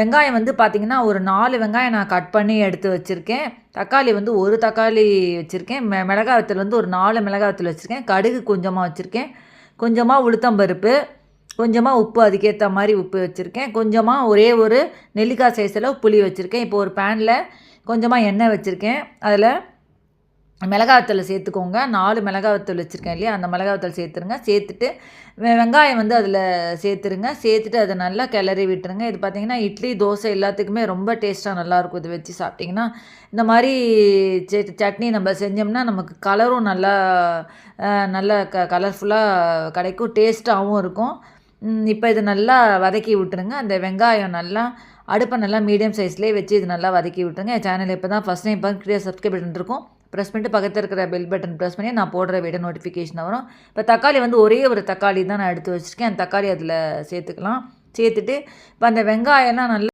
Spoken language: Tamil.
வெங்காயம் வந்து பார்த்திங்கன்னா ஒரு நாலு வெங்காயம் நான் கட் பண்ணி எடுத்து வச்சுருக்கேன். தக்காளி வந்து ஒரு தக்காளி வச்சுருக்கேன். மெ மிளகாய் வத்தல் வந்து ஒரு நாலு மிளகாய் வத்தல் வச்சுருக்கேன். கடுகு கொஞ்சமாக வச்சுருக்கேன். கொஞ்சமாக உளுத்தம்பருப்பு கொஞ்சமாக உப்பு அதுக்கேற்ற மாதிரி உப்பு வச்சுருக்கேன். கொஞ்சமாக ஒரே ஒரு நெல்லிக்காய் சைஸில் புளி வச்சுருக்கேன். இப்போ ஒரு பேனில் கொஞ்சமாக எண்ணெய் வச்சுருக்கேன். அதில் மிளகாத்தூள் சேர்த்துக்கோங்க. நாலு மிளகாய் வச்சுருக்கேன் இல்லையா? அந்த மிளகாத்தூள் சேர்த்துருங்க. சேர்த்துட்டு வெங்காயம் வந்து அதில் சேர்த்துருங்க. சேர்த்துட்டு அதை நல்லா கிளறி விட்டுருங்க. இது பார்த்திங்கன்னா இட்லி தோசை எல்லாத்துக்குமே ரொம்ப டேஸ்ட்டாக நல்லாயிருக்கும் இது வச்சு சாப்பிட்டிங்கன்னா இந்த மாதிரி சட் சட்னி நம்ம செஞ்சோம்னா நமக்கு கலரும் நல்லா நல்லா க கலர்ஃபுல்லாக கிடைக்கும். டேஸ்ட்டாகவும் இருக்கும். இப்போ இது நல்லா வதக்கி விட்டுருங்க. அந்த வெங்காயம் நல்லா அடுப்பை நல்லா மீடியம் சைஸ்லேயே வச்சு இது நல்லா வதக்கி விட்டுருங்க. என் சேனல் இப்போ தான் ஃபஸ்ட் டைம் பார்த்து சப்ஸ்கிரைப் பட்டன் இருக்கும். ப்ரெஸ் பண்ணிட்டு பக்கத்தில் இருக்கிற பெல் பட்டன் ப்ரெஸ் பண்ணி நான் போடுற வீடியோ நோட்டிஃபிகேஷன் வரும். இப்போ தக்காளி வந்து ஒரே ஒரு தக்காளி தான் நான் எடுத்து வச்சுருக்கேன். அந்த தக்காளி அதில் சேர்த்துக்கலாம். சேர்த்துட்டு இப்போ அந்த வெங்காயம்லாம் நல்லா